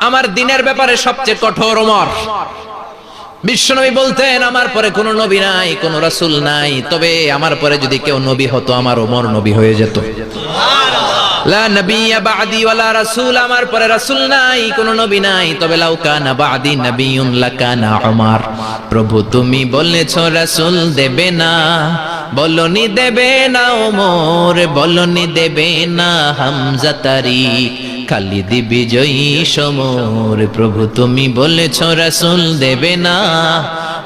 আমার দিনের ব্যাপারে সবচেয়ে কঠোর ওমর। বিশ্বনবী বলতেন, আমার পরে কোনো নবী নাই, কোনো রাসূল নাই। তবে আমার পরে যদি কেউ নবী হতো, আমার ওমর নবী হয়ে যেত। লা নবিয়্যা বাদি ওয়ালা রাসূল, আমার পরে রাসূল নাই, কোনো নবী নাই। তবে লাউ কানা বাদি নবিয়ুন লাকানা উমর প্রভু তুমি বলেছ রাসূল দেবে না। বলনি দেবে না ওমর, বলনি দেবে না হামজা তারি, খালিদ বিজয়ী সমর। প্রভু তুমি বলেছ রাসূল দেবে না,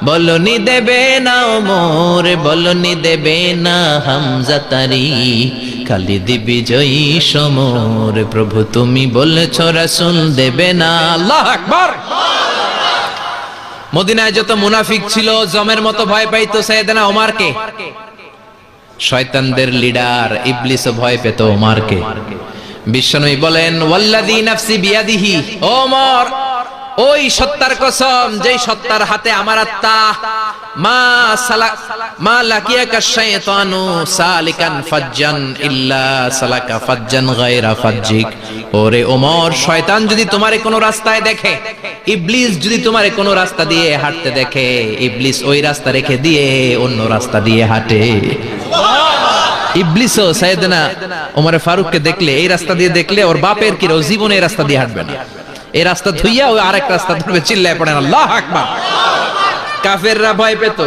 বলনি দেবে না ওমর, বলনি দেবে না হামজা তারি, খালিদ বিজয়ী সমর। প্রভু তুমি বলেছ রাসূল দেবে না, আল্লাহ আকবার। মদিনায় যত মুনাফিক ছিল, জমের মতো ভয় পাইতো সাইদানা ওমারকে। শয়তানদের লিডার ইবলিস ভয় পেত ওমারকে। বিশ্বনবী বলেন, ওয়াল্লাযী নাফসি বিয়াদিহি ওমর ওই সত্তার কসম, যেই সত্তার হাতে আমার আত্মা, মা সালা, মা সালিকান ফাজ্জান ইল্লা সালাকা ফাজ্জান গায়রা ফাজ্জিক। ওরে ওমর, শয়তান যদি তোমারে কোনো রাস্তায় দেখে, ইবলিস যদি তোমারে কোনো রাস্তা দিয়ে হাঁটতে দেখে, ইবলিস ওই রাস্তা রেখে দিয়ে অন্য রাস্তা দিয়ে হাঁটে। ইবলিসও সাইয়েদনা ওমরে ফারুককে দেখলে, এই রাস্তা দিয়ে দেখলে ওর বাপের কি জীবনে এই রাস্তা দিয়ে হাঁটবে না। এই রাস্তা ধুইয়া ওই আরেক রাস্তা ধরবে, চিল্লায় পড়েন আল্লাহ আকবার। কাফেররা ভয় পেত,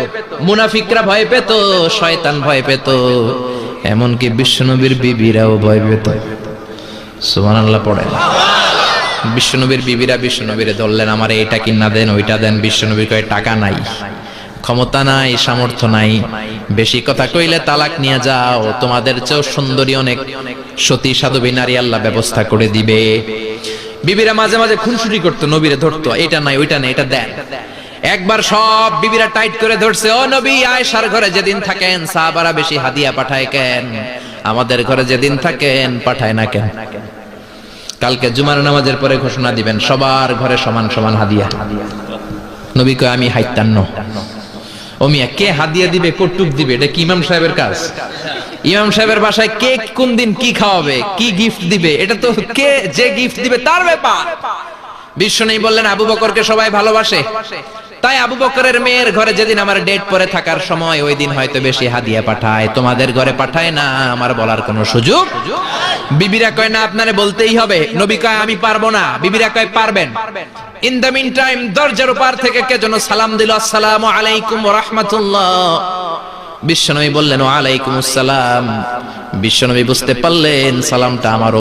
মুনাফিকরা ভয় পেত, শয়তান ভয় পেত, এমনকি বিশ্বনবীর বিবিরাও ভয় পেত। সুবহানাল্লাহ পড়ে বিশ্বনবীর বিবিরা বিশ্বনবীরে ধরলেন, আমার এইটা কিনা দেন, ওইটা দেন বিশ্বনবী কয় টাকা নাই, ক্ষমতা নাই, সামর্থ্য নাই, বেশি কথা কইলে তালাক নিয়ে যাও, তোমাদের চেয়েও সুন্দরী অনেক সতী সাধবী নারী আল্লাহ ব্যবস্থা করে দিবে। বিবিরা মাঝে মাঝে খুনসুটি করতো, নবীরে ধরতো। এটা নাই, ওইটা নাই, এটা দেন। একবার সব বিবিরা টাইট করে ধরছে, ও নবী, আয়েশার ঘরে যেদিন থাকেন, সাহাবারা বেশি হাদিয়া পাঠায় কেন? আমাদের ঘরে যেদিন থাকেন, পাঠায় না কেন? কালকে জুমার নামাজের পরে ঘোষণা দিবেন, সবার ঘরে সমান সমান হাদিয়া। নবী কয়, আমি হাইতান্ন ও মিয়া, কে হাদিয়া দিবে কটুক দিবে? এটা কি ইমাম সাহেবের কাজ? ইমাম সাহেবের বাসায় কে কোন দিন কি খাওয়াবে, কি গিফট দিবে? এটা তো কে যে গিফট দিবে তার ব্যাপার। বিশ্ব নেই বললেন, আবু বকরকে সবাই ভালোবাসে। তাই আবু বকরের মেয়ের ঘরে যেদিন আমার ডেট পরে থাকার সময়, ওই দিন হয়তো বেশি হাদিয়া পাঠায়। তোমাদের ঘরে পাঠায় না, আমার বলার কোনো সুযোগ বিবিরা কয়, না, আপনারে বলতেই হবে। নবী কয়, আমি পারব না। বিবিরা কয়, পারবেন। ইন দ্য মিন টাইম দরজার ওপার থেকে কে যেন সালাম দিল, আসসালামু আলাইকুম ওয়া রাহমাতুল্লাহ। বিশ্বনবী বললেন, ওয়া আলাইকুম আসসালাম। বিশ্বনবী বুঝতে পারলেন, সালামটা আমার